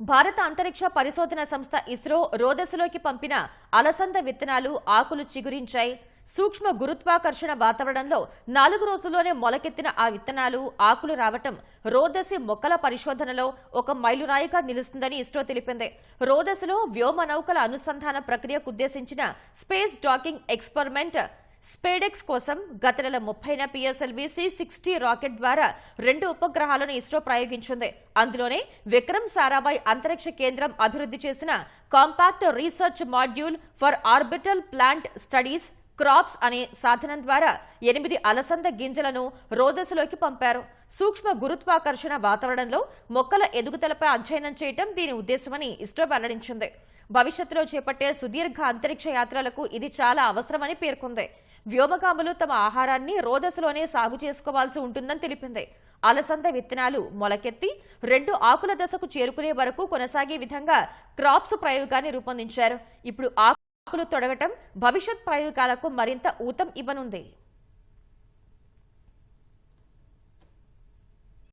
భారత అంతరిక్ష పరిశోధన సంస్థ ఇస్రో రోదసులోకి పంపిన అలసంద విత్తనాలు ఆకులు చిగురించాయి. సూక్ష్మ గురుత్వాకర్షణ వాతావరణంలో నాలుగు రోజుల్లోనే మొలకెత్తిన ఆ విత్తనాలు ఆకులు రావటం రోదసి మొక్కల పరిశోధనలో ఒక మైలురాయిగా నిలుస్తుందని ఇస్రో తెలిపింది. రోదసిలో వ్యోమ నౌకల అనుసంధాన ప్రక్రియకు ఉద్దేశించిన స్పేస్ డాకింగ్ ఎక్స్పెరిమెంట్ స్పేడెక్స్ కోసం గత నెల ముప్పైన పిఎస్ఎల్వి సి సిక్స్టీ రాకెట్ ద్వారా రెండు ఉపగ్రహాలను ఇస్రో ప్రయోగించింది. అందులోనే విక్రమ్ సారాభాయ్ అంతరిక్ష కేంద్రం అభివృద్ధి చేసిన compact research module for orbital plant studies crops అనే సాధనం ద్వారా ఎనిమిది అలసంద గింజలను రోదశలోకి పంపారు. సూక్ష్మ గురుత్వాకర్షణ వాతావరణంలో మొక్కల ఎదుగుదలపై అధ్యయనం చేయటం దీని ఉద్దేశమని ఇస్రో వెల్లడించింది. భవిష్యత్తులో చేపట్టే సుదీర్ఘ అంతరిక్ష యాత్రలకు ఇది చాలా అవసరమని పేర్కొంది. వ్యోమగాములు తమ ఆహారాన్ని రోదశలోనే సాగు చేసుకోవాల్సి ఉంటుందని తెలిపింది. అలసంద విత్తనాలు మొలకెత్తి రెండు ఆకుల దశకు చేరుకునే వరకు కొనసాగే విధంగా క్రాప్స్ ప్రయోగాన్ని రూపొందించారు. ఇప్పుడు ఆకులు తొడగటం భవిష్యత్ ప్రయోగాలకు మరింత ఊతం ఇవ్వనుంది.